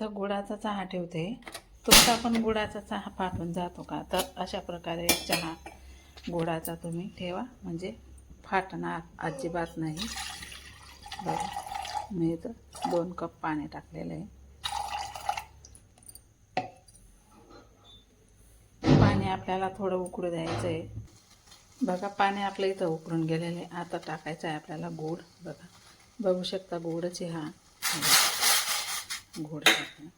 तर गुळाचा चहा ठेवते. तुमचा पण गुळाचा चहा फाटून जातो का? तर अशा प्रकारे चहा गुळाचा तुम्ही ठेवा. म्हणजे फाटणार अजिबात नाही. बरं मी इथं दोन कप पाणी टाकलेलं आहे. पाणी आपल्याला थोडं उकडू द्यायचं आहे. बघा पाणी आपलं इथं उकळून गेलेलं आहे. आता टाकायचं आहे आपल्याला गोड बघा बघू शकता गोडच आहे हा।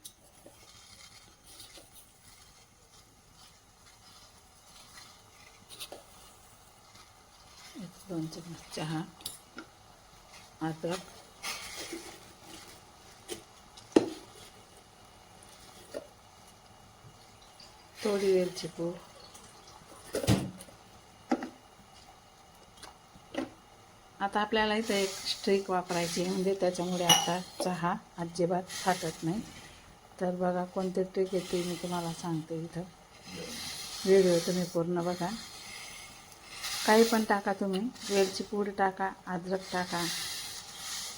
एक दोन चमच चहा थोडी वेलची पूड. आता आपल्याला इथं एक स्ट्रिक वापरायची म्हणजे त्याच्यामुळे आता चहा अजिबात फाटत नाही. तर बघा कोणते ट्रिक येते मी तुम्हाला सांगते इथं. व्हिडिओ तुम्ही पूर्ण बघा. काही पण टाका तुम्ही. वेलची पूड टाका अद्रक टाका.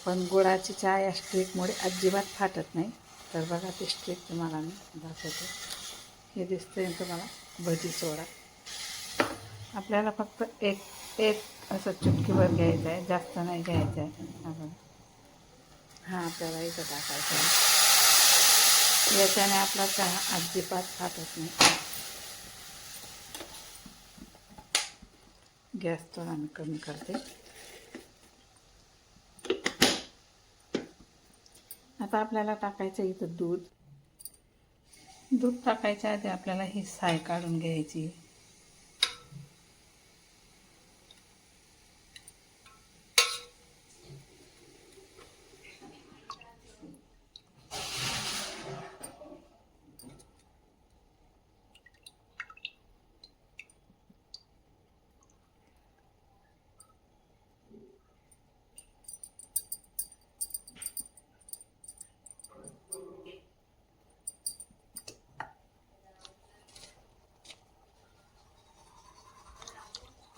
पण गुळाची चहा या स्ट्रिकमुळे अजिबात फाटत नाही. तर बघा ती स्ट्रिक तुम्हाला मी दाखवते. हे दिसतंय तुम्हाला? भजी सोडा. आपल्याला फक्त एक एक असं चुटकीभर घ्यायचं आहे जास्त नाही घ्यायचं आहे. हा बघा. हा आपल्याला इथं टाकायचं आहे. याच्याने आपला चहा अजिबात फाटत नाही. गॅस थोडा मी कमी करते. आता आपल्याला टाकायचं इथं दूध. दूध टाकायच्या आधी आपल्याला ही साय काढून घ्यायची.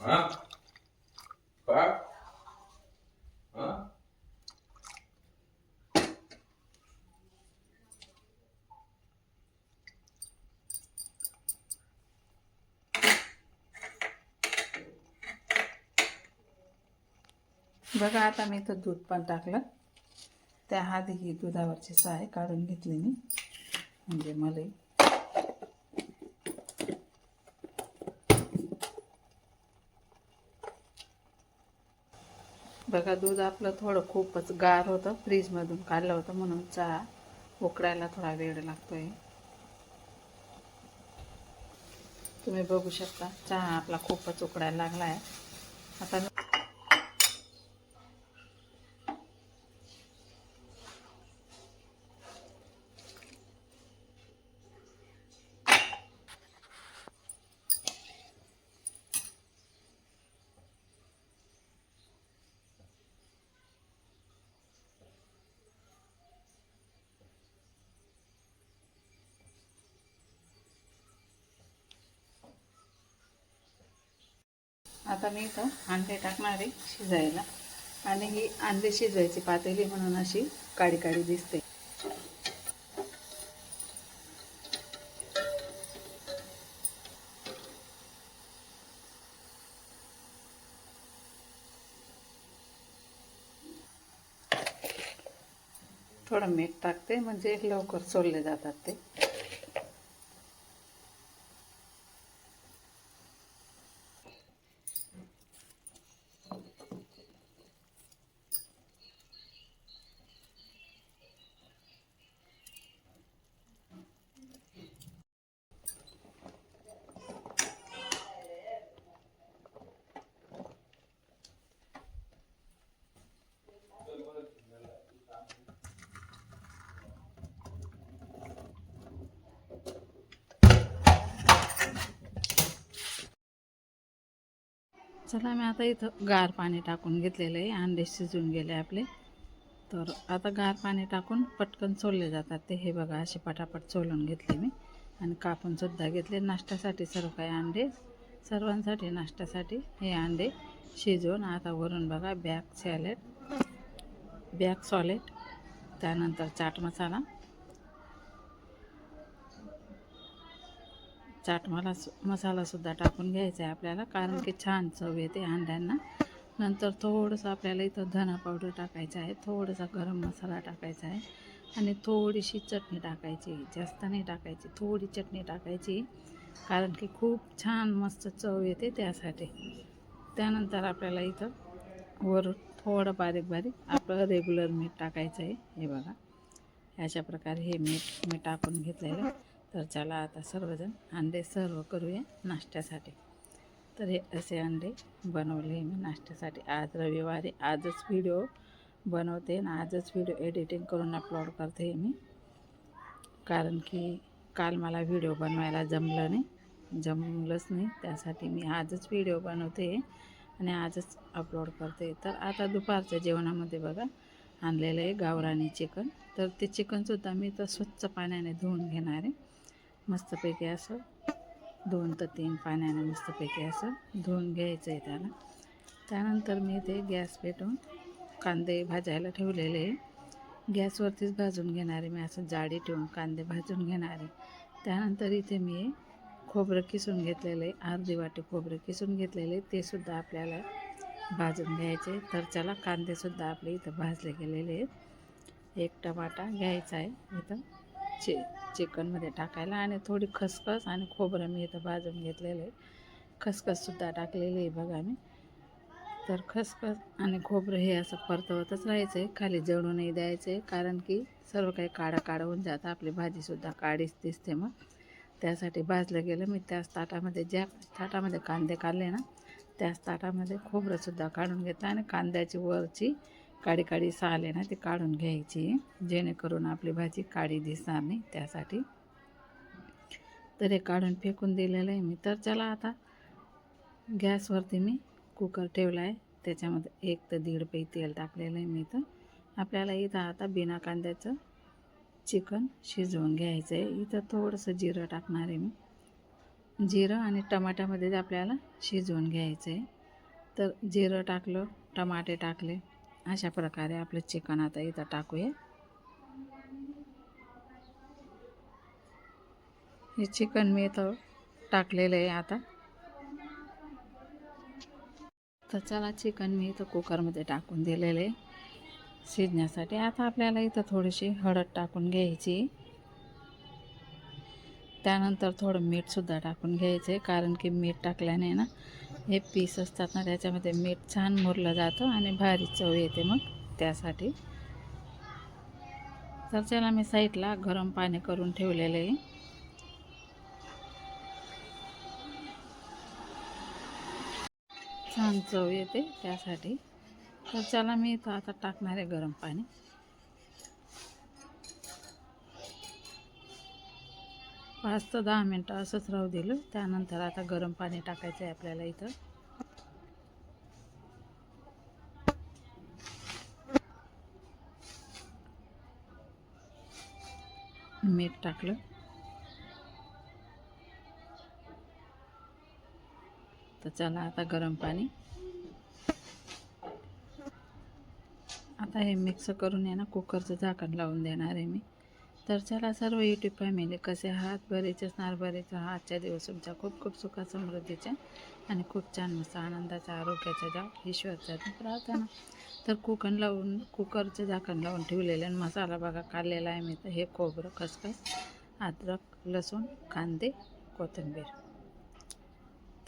हा? का हा? बघा आता मी इथं दूध पण टाकलं. त्या आधी ही दुधावरची साय काढून घेतली मी. म्हणजे होतं का दूध आपलं थोडं खूपच गार होतं. फ्रीजमधून काढलं होतं म्हणून चहा उकडायला थोडा वेळ लागतोय. तुम्ही बघू शकता चहा आपला खूपच उकडायला लागला आहे आता आता मी इथं अंडे टाकणार आहे शिजायला. आणि ही अंडे शिजवायची पातेली म्हणून अशी काळी काडी दिसते. थोडं मीठ टाकते म्हणजे लवकर सोडले जातात ते. चला मी आता इथं गार पाणी टाकून घेतलेलं आहे. अंडे शिजून गेले आपले. तर आता गार पाणी टाकून पटकन सोलले जातात ते. हे बघा असे पटापट सोलून घेतले मी. आणि कापूनसुद्धा घेतले. नाश्त्यासाठी सर्व काही अंडे सर्वांसाठी नाश्त्यासाठी हे अंडे शिजवून आता वरून बघा बॅग सॅलेड बॅग सॉलेड त्यानंतर चाट मसाला. चाट मला मसालासुद्धा टाकून घ्यायचा आहे आपल्याला कारण की छान चव येते अंड्यांना. नंतर थोडंसं आपल्याला इथं धना पावडर टाकायचं आहे थोडासा गरम मसाला टाकायचा आहे आणि थोडीशी चटणी टाकायची जास्त नाही टाकायची थोडी चटणी टाकायची कारण की खूप छान मस्त चव येते त्यासाठी. त्यानंतर आपल्याला इथं वर थोडं बारीक बारीक आपलं रेग्युलर मीठ टाकायचं आहे हे बघा. अशा प्रकारे हे मीठ मी टाकून घेतलेलं आहे. तर चला आता सर्वजण अंडे सर्व करूया नाश्त्यासाठी. तर हे असे अंडे बनवले मी नाश्त्यासाठी. आज रविवारी आजच व्हिडिओ बनवते आणि आजच व्हिडिओ एडिटिंग करून अपलोड करते मी. कारण की काल मला व्हिडिओ बनवायला जमलं नाही. जमलंच नाही. त्यासाठी मी आजच व्हिडिओ बनवते आणि आजच अपलोड करते तर आता दुपारच्या जेवणामध्ये बघा आणलेलं आहे गावरानी चिकन तर ते चिकनसुद्धा मी तर स्वच्छ पाण्याने धुवून घेणार आहे. मस्तपैकी असं. दोन तर तीन पाण्याने मस्तपैकी असं धुवून घ्यायचं आहे त्याला. त्यानंतर मी ते गॅस पेटवून कांदे भाजायला ठेवलेले आहे. गॅसवरतीच भाजून घेणार आहे मी असं जाडी ठेवून कांदे भाजून घेणार आहे. त्यानंतर इथे मी खोबरं किसून घेतलेलं आहे अर्धी वाटी खोबरं किसून घेतलेले ते सुद्धा आपल्याला भाजून घ्यायचे तर त्याला कांदेसुद्धा आपले इथं भाजले गेलेले आहेत. एक टमाटा घ्यायचा आहे इथं. चे चिकनमध्ये टाकायला आणि थोडी खसखस आणि खोबरं मी इथं भाजून घेतलेलं आहे. खसखससुद्धा टाकलेली आहे बघा मी. तर खसखस आणि खोबरं हे असं परतवतच राहायचं आहे खाली जळू नाही द्यायचं आहे कारण की सर्व काही काढा काढा होऊन जातं. आपली भाजीसुद्धा काढीच दिसते मग. त्यासाठी भाजलं गेलं. मी त्याच ताटामध्ये ज्या ताटामध्ये कांदे काढले ना त्याच ताटामध्ये खोबरंसुद्धा काढून घेतलं आणि कांद्याची वरची काडी काडी साल आले ना ती काढून घ्यायची. जेणेकरून आपली भाजी काळी दिसणार नाही त्यासाठी. तर हे काढून फेकून दिलेलं आहे मी. तर चला आता गॅसवरती मी कुकर ठेवला आहे. त्याच्यामध्ये एक तर दीड पै तेल टाकलेलं आहे मी तर आपल्याला इथं आता बिना कांद्याचं चिकन शिजवून घ्यायचं आहे. इथं थोडंसं जिरं टाकणार आहे मी. जिरं आणि टमाट्यामध्ये आपल्याला शिजवून घ्यायचं आहे. तर जिरं टाकलं टमाटे टाकले अशा प्रकारे आपलं चिकन आता इथं टाकूया. हे चिकन मी इथं टाकलेलं आहे आता. तर चला चिकन मी इथं कुकरमध्ये टाकून दिलेलं आहे. शिजण्यासाठी आता आपल्याला इथं थोडीशी हळद टाकून घ्यायची. त्यानंतर थोडं मीठसुद्धा टाकून घ्यायचं आहे कारण की मीठ टाकल्याने ना हे पीस असतात ना त्याच्यामध्ये मीठ छान मुरलं जातं आणि भारी चव येते मग त्यासाठी. तर त्याला मी साईडला गरम पाणी करून ठेवलेलं आहे. छान चव येते त्यासाठी. तर त्याला मी इथं आता टाकणार आहे गरम पाणी. पाच ते दहा मिनटं असंच राहू दिलं. त्यानंतर आता गरम पाणी टाकायचं आहे आपल्याला इथं. मीठ टाकलं. तर चला आता गरम पाणी. आता हे मिक्स करून आहे ना कुकरचं झाकण लावून देणार आहे मी. तर चला सर्व यूट्यूब फॅमिली कसे आहात? बरेच असणार बरेच हा आजच्या दिवस तुमच्या खूप खूप सुखा समृद्धीच्या आणि खूप छान मस्त आनंदाचा आरोग्याचा जाव ईश्वरचा प्रार्थना. तर कुकन लावून कुकरचं झाकण लावून ठेवलेलं आणि मसाला बघा काढलेला आहे मी. तर हे खोबरं खसखस अद्रक लसूण कांदे कोथिंबीर.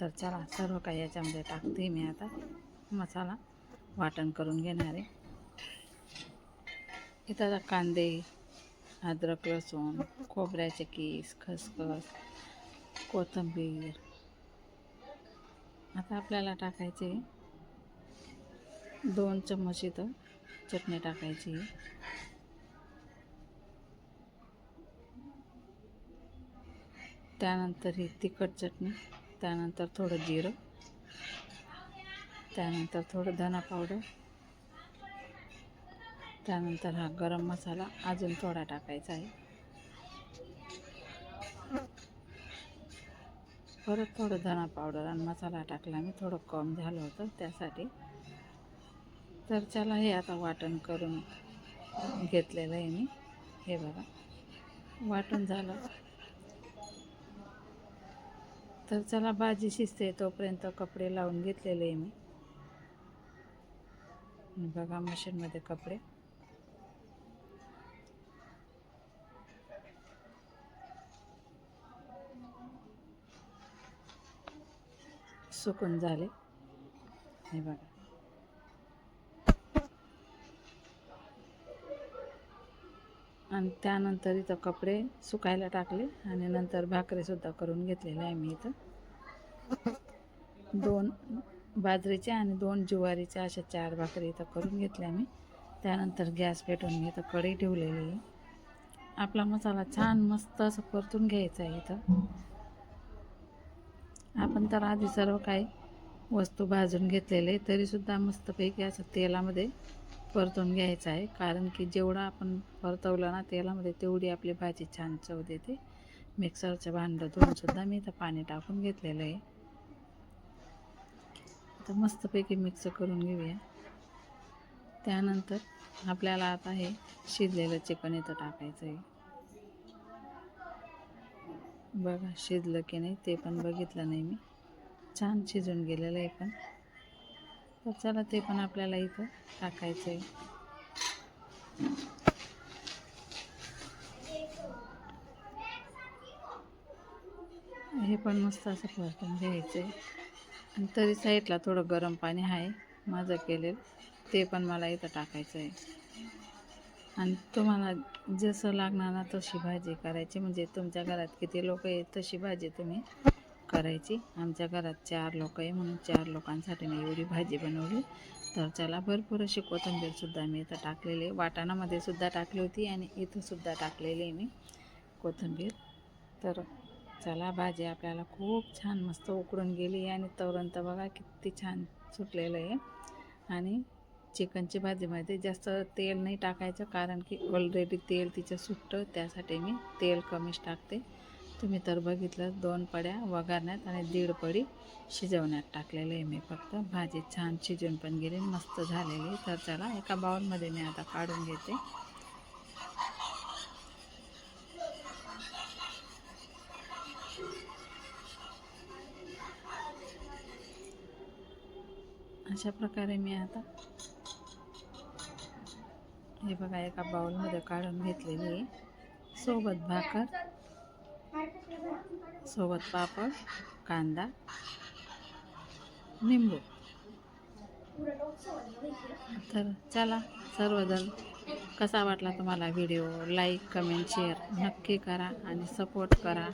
तर चला सर्व काही याच्यामध्ये टाकते मी आता. मसाला वाटण करून घेणार आहे. इथं आता कांदे अद्रक लसूण खोबऱ्याचे केस खसखस कोथिंबीर. आता आपल्याला टाकायचे दोन चम्मच इथं चटणी टाकायची. त्यानंतर ही तिखट चटणी त्यानंतर थोडं जिरं त्यानंतर थोडं धना पावडर त्यानंतर हा गरम मसाला अजून थोडा टाकायचा आहे. परत थोडं धना पावडर आणि मसाला टाकला मी थोडं कम झालं होतं त्यासाठी. तर चला हे आता वाटण करून घेतलेलं आहे मी. हे बघा वाटण झालं. तर चला भाजी शिजते तोपर्यंत कपडे लावून घेतलेले आहे मी. बघा मशीनमध्ये कपडे. सुकून झाले. हे बघा. आणि त्यानंतर इथं कपडे सुकायला टाकले आणि नंतर भाकरीसुद्धा करून घेतलेले आहे मी इथं. दोन बाजरीच्या आणि दोन ज्वारीच्या अशा चार भाकरी इथं करून घेतल्या मी. त्यानंतर गॅस पेटवून मी इथं कढई ठेवलेली आहे. आपला मसाला छान मस्त असं परतून घ्यायचा आहे इथं. आपण तर आधी सर्व काही वस्तू भाजून घेतलेले तरीसुद्धा मस्तपैकी असं तेलामध्ये परतून घ्यायचं आहे. कारण की जेवढं आपण परतवलं ना तेलामध्ये तेवढी आपली भाजी छान चव देते. मिक्सरचं भांडं धुवूनसुद्धा मी इथं पाणी टाकून घेतलेलं आहे. आता मस्तपैकी मिक्स करून घेऊया. त्यानंतर आपल्याला आता हे शिजलेलं चिकन इथं टाकायचं आहे. बघा शिजलं की नाही ते पण बघितलं नाही मी. छान शिजून गेलेलं आहे पण. तर चला ते पण आपल्याला इथं टाकायचं आहे हे पण मस्त असं परतून घ्यायचं आहे आणि तरी साईडला थोडं गरम पाणी आहे माझं केलेलं. ते पण मला इथं टाकायचं आहे आणि तुम्हाला जसं लागणार ना तशी भाजी करायची. म्हणजे तुमच्या घरात किती लोक आहे तशी भाजी तुम्ही करायची. आमच्या घरात चार लोक आहे म्हणून चार लोकांसाठी मी एवढी भाजी बनवली. तर चला भरपूर अशी कोथिंबीरसुद्धा मी इथं टाकलेली आहे. वाटाणामध्ये सुद्धा टाकली होती आणि इथंसुद्धा टाकलेली आहे मी कोथिंबीर. तर चला भाजी आपल्याला खूप छान मस्त उकडून गेली आणि तवरण तर बघा किती छान सुटलेलं आहे. आणि चिकनची भाजीमध्ये जास्त तेल नाही टाकायचं कारण की ऑलरेडी तेल तिचं सुटतं त्यासाठी मी तेल कमीच टाकते. तुम्ही तर बघितलं दोन पड्या वगारण्यात आणि दीड पडी शिजवण्यात टाकलेलं आहे मी फक्त. भाजी छान शिजून पण गेली मस्त झालेली तर चला एका बाउलमध्ये मी आता काढून घेते. अशा प्रकारे मी आता हे बघा एका बाउलमध्ये काढून घेतलेली आहे सोबत भाकर सोबत पापड कांदा निंबू. तर चला सर्वजण कसा वाटला तुम्हाला व्हिडिओ? लाईक कमेंट शेअर नक्की करा आणि सपोर्ट करा.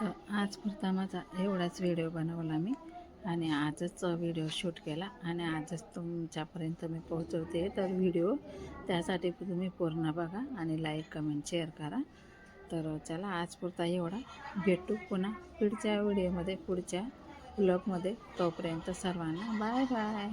तर आज पुरता माझा एवढाच व्हिडिओ बनवला मी. आणि आजच व्हिडिओ शूट केला आणि आजच तुमच्यापर्यंत मी पोहोचवते तर व्हिडिओ त्यासाठी तुम्ही पूर्ण बघा आणि लाईक कमेंट शेअर करा. तर चला आज पुरता एवढा. भेटू पुन्हा पुढच्या व्हिडिओमध्ये पुढच्या ब्लॉगमध्ये तोपर्यंत सर्वांना बाय बाय